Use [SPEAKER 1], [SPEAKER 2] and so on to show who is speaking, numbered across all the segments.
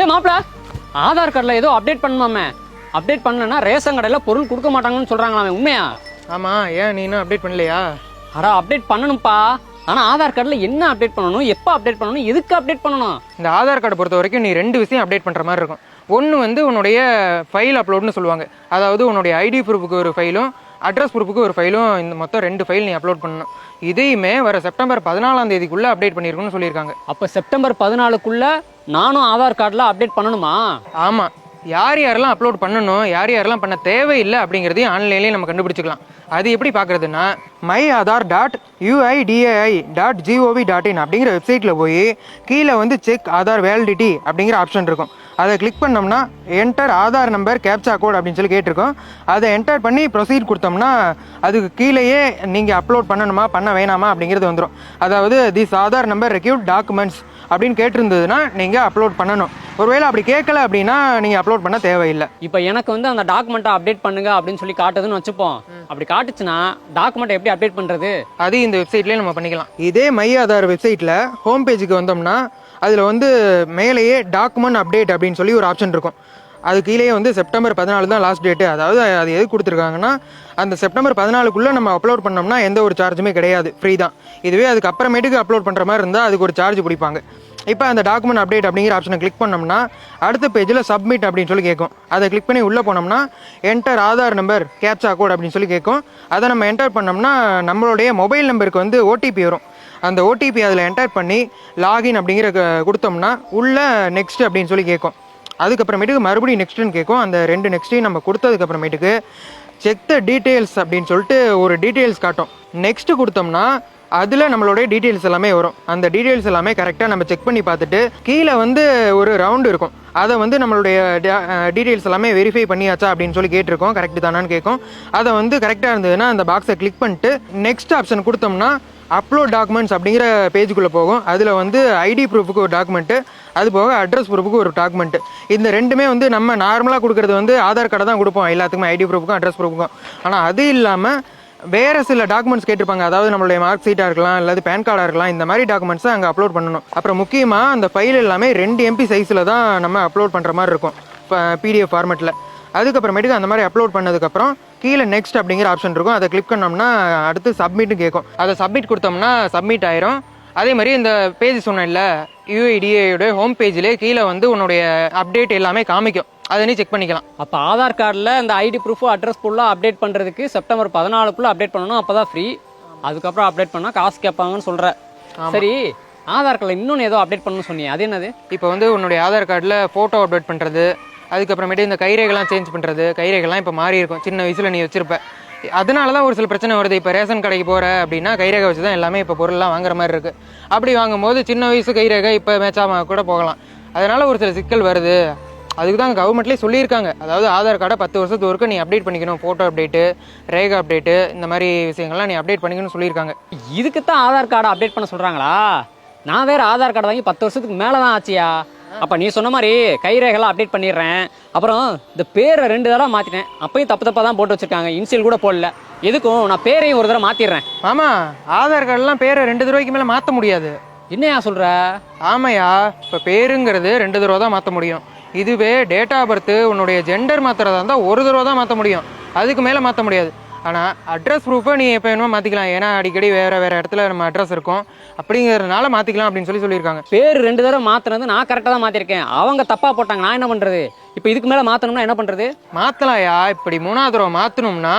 [SPEAKER 1] ஏ மாப்பிள ஆதார் கார்டில் ஏதோ அப்டேட் பண்ணுமாமே. அப்டேட் பண்ணலன்னா ரேஷன் கடையில் பொருள் கொடுக்க மாட்டாங்கன்னு சொல்கிறாங்களாமே உண்மையா?
[SPEAKER 2] ஆமாம் ஏன் நீ இன்னும் அப்டேட் பண்ணலையா?
[SPEAKER 1] அடா அப்டேட் பண்ணணும்ப்பா. ஆனால் ஆதார் கார்டில் என்ன அப்டேட் பண்ணணும் எப்போ அப்டேட் பண்ணணும் எதுக்கு அப்டேட் பண்ணணும்?
[SPEAKER 2] இந்த ஆதார் கார்டை பொறுத்த வரைக்கும் நீ ரெண்டு விஷயம் அப்டேட் பண்ணுற மாதிரி இருக்கும். ஒன்று வந்து உன்னுடைய ஃபைல் அப்லோட்னு சொல்லுவாங்க. அதாவது உன்னுடைய ஐடி ப்ரூஃபுக்கு ஒரு ஃபைலும் அட்ரஸ் ப்ரூஃபுக்கு ஒரு ஃபைலும் இந்த மொத்தம் ரெண்டு ஃபைல் நீ அப்லோட் பண்ணணும். இதையுமே வர செப்டம்பர் பதினாலாம் தேதிக்குள்ளே அப்டேட் பண்ணியிருக்குன்னு சொல்லியிருக்காங்க.
[SPEAKER 1] அப்போ செப்டம்பர் பதினாலுக்குள்ள நானும் ஆதார் கார்டில் அப்டேட் பண்ணணுமா?
[SPEAKER 2] ஆமாம் யார் யாரெல்லாம் அப்லோட் பண்ணணும் யார் யாரெல்லாம் பண்ண தேவையில்லை அப்படிங்கிறதையும் ஆன்லைன்லேயே நம்ம கண்டுபிடிச்சிக்கலாம். அது எப்படி பார்க்குறதுன்னா my Aadhaar dot UIDAI dot GOV dot in அப்படிங்கிற வெப்சைட்டில் போய் கீழே வந்து செக் ஆதார் வேலிடிட்டி அப்படிங்கிற ஆப்ஷன் இருக்கும். அதை கிளிக் பண்ணோம்னா enter Aadhaar number captcha code அப்படின்னு சொல்லி கேட்டிருக்கோம். அதை என்டர் பண்ணி ப்ரொசீட் கொடுத்தோம்னா அதுக்கு கீழேயே நீங்கள் அப்லோட் பண்ணணுமா பண்ண வேணாமா அப்படிங்கிறது வந்துடும் அதாவது this Aadhaar number required documents அப்படின்னு கேட்டிருந்ததுன்னா நீங்கள் அப்லோட் பண்ணணும். ஒருவேளை அப்படி கேட்கல அப்படின்னா நீங்கள் அப்லோட் பண்ண தேவையில்லை.
[SPEAKER 1] இப்போ எனக்கு வந்து அந்த டாக்குமெண்ட்டை அப்டேட் பண்ணுங்க அப்படின்னு சொல்லி காட்டுதுன்னு வச்சுப்போம். அப்படி காட்டுச்சுன்னா டாக்குமெண்ட் எப்படி அப்டேட் பண்ணுறது
[SPEAKER 2] அது இந்த வெப்சைட்லேயே நம்ம பண்ணிக்கலாம். இதே மை ஆதார் வெப்சைட்டில் ஹோம் பேஜுக்கு வந்தோம்னா அதில் வந்து மேலேயே டாக்குமெண்ட் அப்டேட் அப்படின்னு சொல்லி ஒரு ஆப்ஷன் இருக்கும். அது கீழே வந்து செப்டம்பர் பதினாலு தான் லாஸ்ட் டேட்டு அதாவது அது எது கொடுத்துருக்காங்கன்னா அந்த செப்டம்பர் பதினாலுக்குள்ளே நம்ம அப்லோட் பண்ணோம்னா எந்த ஒரு சார்ஜுமே கிடையாது. ஃப்ரீ தான். இதுவே அதுக்கு அப்புறமேட்டுக்கு அப்லோட் பண்ணுற மாதிரி இருந்தால் அதுக்கு ஒரு சார்ஜ் பிடிப்பாங்க. இப்போ அந்த டாக்குமெண்ட் அப்டேட் அப்படிங்கிற ஆப்ஷனை கிளிக் பண்ணோம்னா அடுத்த பேஜில் சப்மிட் அப்படின்னு சொல்லி கேட்கும். அதை கிளிக் பண்ணி உள்ளே போனோம்னா enter Aadhaar number captcha code அப்படின்னு சொல்லி கேட்கும். அதை நம்ம என்டர் பண்ணோம்னா நம்மளுடைய மொபைல் நம்பருக்கு வந்து ஓடிபி வரும். அந்த ஓடிபி அதில் என்டர் பண்ணி லாகின் அப்படிங்கிற க- கொடுத்தோம்னா உள்ள நெக்ஸ்ட் அப்படின்னு சொல்லி கேட்கும். அதுக்கப்புறமேட்டுக்கு மறுபடியும் நெக்ஸ்ட்டுன்னு கேட்கும். அந்த ரெண்டு நெக்ஸ்ட்டையும் நம்ம கொடுத்ததுக்கப்புறமேட்டுக்கு செக் த டீட்டெயில்ஸ் அப்படின்னு சொல்லிட்டு ஒரு டீட்டெயில்ஸ் காட்டும். நெக்ஸ்ட்டு கொடுத்தோம்னா அதில் நம்மளுடைய டீட்டெயில்ஸ் எல்லாமே வரும். அந்த டீட்டெயில்ஸ் எல்லாமே கரெக்டாக நம்ம செக் பண்ணி பார்த்துட்டு கீழே வந்து ஒரு ரவுண்டு இருக்கும். அதை வந்து நம்மளுடைய டீட்டெயில்ஸ் எல்லாமே வெரிஃபை பண்ணியாச்சா அப்படின்னு சொல்லி கேட்டிருக்கோம். கரெக்டு தானான்னு கேட்கும். அதை வந்து கரெக்டாக இருந்ததுன்னா அந்த பாக்ஸை கிளிக் பண்ணிட்டு நெக்ஸ்ட் ஆப்ஷன் கொடுத்தோம்னா அப்லோட் டாக்குமெண்ட்ஸ் அப்படிங்கிற பேஜுக்குள்ளே போகும். அதில் வந்து ஐடி ப்ரூஃபுக்கு ஒரு டாக்குமெண்ட்டு அது போக அட்ரஸ் ப்ரூஃபுக்கு ஒரு டாக்குமெண்ட்டு இந்த ரெண்டுமே வந்து நம்ம நார்மலாக கொடுக்குறது வந்து ஆதார் கார்டை தான் கொடுப்போம். எல்லாத்துக்குமே ஐடி ப்ரூஃபுக்கும் அட்ரஸ் ப்ரூஃபுக்கும் ஆனால் அது இல்லாமல் வேறு சில டாக்குமெண்ட்ஸ் கேட்டிருப்பாங்க. அதாவது நம்மளுடைய மார்க் ஷீட்டாக இருக்கலாம் இல்லாது பேன் கார்டாக இருக்கலாம் இந்த மாதிரி டாக்குமெண்ட்ஸை அங்கே அப்லோட் பண்ணணும். அப்புறம் முக்கியமாக அந்த ஃபைல் எல்லாமே ரெண்டு எம்பி சைஸில் தான் நம்ம அப்லோட் பண்ணுற மாதிரி இருக்கும். இப்போ பிடிஎஃப் ஃபார்மெட்டில் அதுக்கப்புறமேட்டுக்கு அந்த மாதிரி அப்லோட் பண்ணதுக்கப்புறம் கீழே நெக்ஸ்ட் அப்படிங்கிற ஆப்ஷன் இருக்கும். அதை கிளிக் பண்ணோம்னா அடுத்து சப்மிட்னு கேட்கும். அதை சப்மிட் கொடுத்தோம்னா சப்மிட் ஆயிரும். அதே மாதிரி இந்த பேஜ் சொன்னேன்ல யூஐடிஏயோட ஹோம் பேஜ்லேயே கீழே வந்து உன்னுடைய அப்டேட் எல்லாமே காமிக்கும். அதை நீ செக் பண்ணிக்கலாம்.
[SPEAKER 1] அப்போ ஆதார் கார்டில் இந்த ஐடி ப்ரூஃபு அட்ரஸ் ஃபுல்லாக அப்டேட் பண்ணுறதுக்கு செப்டம்பர் பதினாலுக்குள்ளே அப்டேட் பண்ணணும். அப்போ தான் ஃப்ரீ அதுக்கப்புறம் அப்டேட் பண்ணால் காசு கேட்பாங்கன்னு சொல்கிற சரி ஆதார் கார்டில் இன்னொன்று ஏதோ அப்டேட் பண்ணணும்னு சொன்னீங்க. அது என்னது?
[SPEAKER 2] இப்போ வந்து உன்னுடைய ஆதார் கார்டில் ஃபோட்டோ அப்டேட் பண்ணுறது அதுக்கப்புறமேட்டு இந்த கைரேகைலாம் சேஞ்ச் பண்ணுறது கைரேகைலாம் இப்போ மாறி இருக்கும். சின்ன வயசில் நீ வச்சிருப்ப. அதனால தான் ஒரு சில பிரச்சனை வருது. இப்போ ரேஷன் கடைக்கு போகிற அப்படின்னா கைரேகை வச்சு தான் எல்லாமே இப்போ பொருள்லாம் வாங்குற மாதிரி இருக்குது அப்படி வாங்கும்போது சின்ன வயசு கைரேகை இப்போ மேட்சாமல் கூட போகலாம். அதனால ஒரு சில சிக்கல் வருது. அதுக்கு தான் கவர்மெண்ட்லேயே சொல்லியிருக்காங்க. அதாவது ஆதார் கார்டை பத்து வருஷத்துக்கு ஒருக்க நீ அப்டேட் பண்ணிக்கணும். ஃபோட்டோ அப்டேட்டு ரேகா அப்டேட்டு இந்த மாதிரி விஷயங்கள்லாம் நீ அப்டேட் பண்ணிக்கணும்னு சொல்லியிருக்காங்க.
[SPEAKER 1] இதுக்கு தான் ஆதார் கார்டை அப்டேட் பண்ண சொல்கிறாங்களா நான் வேறு ஆதார் கார்டு வாங்கி பத்து வருஷத்துக்கு மேலே தான் ஆச்சியா? அப்போ நீ சொன்ன மாதிரி கைரேகைலாம் அப்டேட் பண்ணிடுறேன். அப்புறம் இந்த பேரை ரெண்டு தடவை மாற்றிட்டேன் அப்பயும் தப்பு தப்பாக தான் போட்டு வச்சிருக்காங்க. இன்சியல் கூட போடல. எதுக்கும் நான் பேரையும் ஒரு தடவை மாற்றிடுறேன்
[SPEAKER 2] மாமா ஆதார் கார்டெலாம் பேரை ரெண்டு தடவைக்கு மேலே மாற்ற முடியாது.
[SPEAKER 1] என்னையா சொல்கிற
[SPEAKER 2] ஆமாய்யா இப்போ பேருங்கிறது ரெண்டு தடவை தான் மாற்ற முடியும். இதுவே டேட் ஆஃப் பர்த் உன்னுடைய ஜெண்டர் மாற்றுறதா இருந்தால் ஒரு தடவை தான் மாற்ற முடியும். அதுக்கு மேலே மாற்ற முடியாது. ஆனால் அட்ரஸ் ப்ரூஃபை நீ எப்போ வேணுமோ மாற்றிக்கலாம் ஏன்னா அடிக்கடி வேறு வேறு இடத்துல நம்ம அட்ரஸ் இருக்கும். அப்படிங்கிறதுனால மாற்றிக்கலாம் அப்படின்னு சொல்லி சொல்லியிருக்காங்க.
[SPEAKER 1] பேர் ரெண்டு தடவை மாற்றினது நான் கரெக்டாக தான் மாற்றிருக்கேன் அவங்க தப்பாக போட்டாங்க நான் என்ன பண்ணுறது இப்போ இதுக்கு மேலே மாற்றணும்னா என்ன பண்ணுறது
[SPEAKER 2] மாற்றலாம்யா இப்படி மூணாவது தடவை மாற்றணும்னா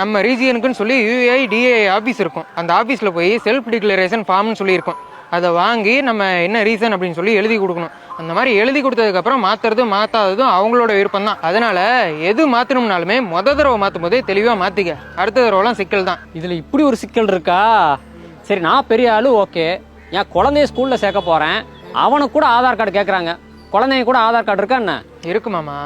[SPEAKER 2] நம்ம ரீஜியனுக்குன்னு சொல்லி யூஐ டிஏ ஆஃபீஸ் இருக்கும். அந்த ஆஃபீஸில் போய் செல்ஃப் டிக்ளரேஷன் ஃபார்ம்னு சொல்லியிருக்கோம். அதை வாங்கி நம்ம என்ன ரீசன் அப்படின்னு சொல்லி எழுதி கொடுக்கணும். அந்த மாதிரி எழுதி கொடுத்ததுக்கப்புறம் மாற்றுறது மாற்றாததும் அவங்களோட விருப்பம் தான் அதனால் எது மாற்றணும்னாலுமே முத தடவை மாற்றும் போதே தெளிவாக மாற்றிக்க அடுத்த தடவைலாம் சிக்கல் தான்.
[SPEAKER 1] இதில் இப்படி ஒரு சிக்கல் இருக்கா? சரி நான் பெரிய ஆளு ஓகே. என் குழந்தைய ஸ்கூலில் சேர்க்க போகிறேன் அவனுக்கு கூட ஆதார் கார்டு கேட்குறாங்க குழந்தைங்க கூட ஆதார் கார்டு இருக்கா என்ன?
[SPEAKER 2] இருக்கு மாமா.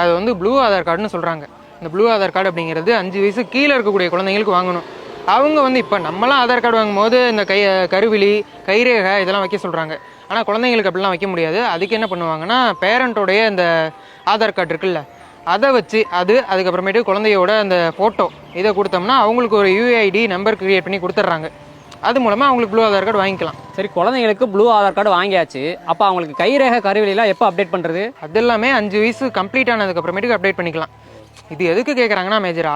[SPEAKER 2] அது வந்து ப்ளூ ஆதார் கார்டுன்னு சொல்கிறாங்க இந்த ப்ளூ ஆதார் கார்டு அப்படிங்கிறது அஞ்சு வயசு கீழே இருக்கக்கூடிய குழந்தைங்களுக்கு வாங்கணும். அவங்க வந்து இப்போ நம்மலாம் ஆதார் கார்டு வாங்கும்போது இந்த கை கருவிழி கைரேகை இதெல்லாம் வைக்க சொல்கிறாங்க ஆனால் குழந்தைங்களுக்கு அப்படிலாம் வைக்க முடியாது. அதுக்கு என்ன பண்ணுவாங்கன்னா பேரண்ட்டோடைய இந்த ஆதார் கார்டு இருக்குல்ல அதை வச்சு அது அதுக்கப்புறமேட்டு குழந்தையோட அந்த ஃபோட்டோ இதை கொடுத்தோம்னா அவங்களுக்கு ஒரு யூஐடி நம்பர் கிரியேட் பண்ணி கொடுத்துட்றாங்க. அது மூலமாக அவங்களுக்கு ப்ளூ ஆதார் கார்டு வாங்கிக்கலாம்.
[SPEAKER 1] சரி குழந்தைங்களுக்கு ப்ளூ ஆதார் கார்டு வாங்கியாச்சு. அப்போ அவங்களுக்கு கைரேகை கருவிலாம் எப்போ அப்டேட் பண்ணுறது
[SPEAKER 2] அது எல்லாமே அஞ்சு வயசு கம்ப்ளீட் ஆனதுக்கு அப்புறமேட்டுக்கு அப்டேட் பண்ணிக்கலாம். இது எதுக்கு கேட்குறாங்கன்னா மேஜரா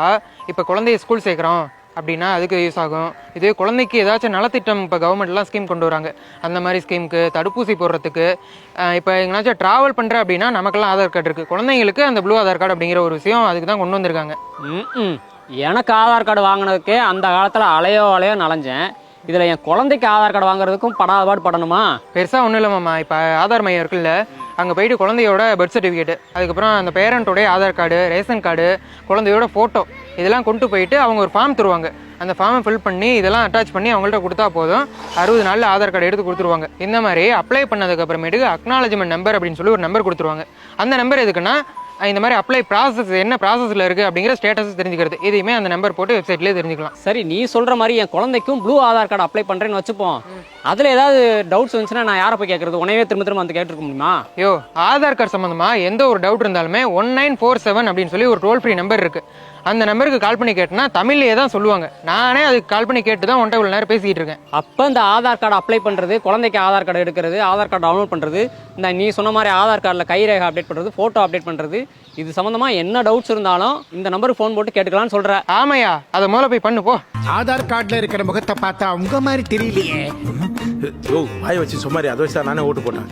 [SPEAKER 2] இப்போ குழந்தைய ஸ்கூல் சேர்க்குறோம். அப்படின்னா அதுக்கு யூஸ் ஆகும். இதே குழந்தைக்கு ஏதாச்சும் நலத்திட்டம் இப்போ கவர்மெண்ட்லாம் ஸ்கீம் கொண்டு வராங்க. அந்த மாதிரி ஸ்கீமுக்கு தடுப்பூசி போடுறதுக்கு இப்போ எங்கேனாச்சும் ட்ராவல் பண்ணுற அப்படின்னா நமக்கெல்லாம் ஆதார் கார்டு இருக்குது குழந்தைங்களுக்கு அந்த ப்ளூ ஆதார் கார்டு அப்படிங்கிற ஒரு விஷயம் அதுக்கு தான் கொண்டு வந்திருக்காங்க.
[SPEAKER 1] ம் எனக்கு ஆதார் கார்டு வாங்கினதுக்கே அந்த காலத்தில் அலையோ அலையோ நனைஞ்சேன் இதில் என் குழந்தைக்கு ஆதார் கார்டு வாங்குறதுக்கும் படாதபாடு படணுமா?
[SPEAKER 2] பெருசாக ஒன்றும் இல்லை மாமா. இப்போ ஆதார் மையம் இருக்குல்ல அங்கே போயிட்டு குழந்தையோட பர்த் சர்டிஃபிகேட் அதுக்கப்புறம் அந்த பேரண்ட்டோடைய ஆதார் கார்டு ரேஷன் கார்டு குழந்தையோட ஃபோட்டோ இதெல்லாம் கொண்டு போயிட்டு அவங்க ஒரு ஃபார்ம் தருவாங்க. அந்த ஃபார்மை ஃபில் பண்ணி இதெல்லாம் அட்டாச் பண்ணி அவங்கள்ட்ட கொடுத்தா போதும். அறுபது நாளில் ஆதார் கார்டு எடுத்து கொடுத்துருவாங்க. இந்த மாதிரி அப்ளை பண்ணதுக்கப்புறமேட்டுக்கு அக்னாலஜிமெண்ட் அக்னாலஜ்மெண்ட் நம்பர் அப்படின்னு சொல்லி ஒரு நம்பர் கொடுத்துருவாங்க. அந்த நம்பர் எதுக்குன்னா இந்த மாதிரி அப்ளை ப்ராசஸ் என்ன ப்ராசஸில் இருக்குது அப்படிங்கிற ஸ்டேட்டஸ் தெரிஞ்சுக்கிறது. இதையுமே அந்த நம்பர் போட்டு வெப்சைட்லேயே தெரிஞ்சுக்கலாம்.
[SPEAKER 1] சரி நீ சொல்கிற மாதிரி என் குழந்தைக்கும் ப்ளூ ஆதார் கார்டு அப்ளை பண்ணுறேன்னு வச்சுப்போம். அதில் ஏதாவது டவுட்ஸ் வந்துச்சுன்னா நான் யாரை போய் கேட்குறது உனையவே திரும்ப திரும்ப வந்து கேட்டுருக்க முடியுமா?
[SPEAKER 2] யோ ஆதார் கார்டு சம்மந்தமா எந்த ஒரு டவுட் இருந்தாலுமே ஒன் நைன் ஃபோர் செவன் அப்படின்னு சொல்லி ஒரு டோல் ஃப்ரீ நம்பர் இருக்கு. அந்த நம்பருக்கு கால் பண்ணி கேட்டனா தமிழ்லயே தான் சொல்லுவாங்க. நானே அதுக்கு கால் பண்ணி கேட்டு தான் ஒன்றை இவ்வளோ நேரம் பேசிக்கிட்டு இருக்கேன்.
[SPEAKER 1] அப்போ இந்த ஆதார் கார்டு அப்ளை பண்ணுறது குழந்தைக்கு ஆதார் கார்டு எடுக்கிறது ஆதார் கார்டு டவுன்லோட் பண்ணுறது இந்த நீ சொன்ன மாதிரி ஆதார் கார்டில் கைரேகை அப்டேட் பண்ணுறது ஃபோட்டோ அப்டேட் பண்ணுறது இது சம்மந்தமாக என்ன டவுட்ஸ் இருந்தாலும் இந்த நம்பருக்கு ஃபோன் போட்டு கேட்டுக்கலாம்னு சொல்கிற
[SPEAKER 2] ஆமையா அதை முதல்ல போய் பண்ணு போ.
[SPEAKER 3] ஆதார் கார்டுல இருக்கிற முகத்தை பார்த்தா உங்க மாதிரி தெரியலையே.
[SPEAKER 4] ஓ வாய் வச்சு சும்மாரி அதை வச்சு தான் நானே ஓட்டு போட்டேன்.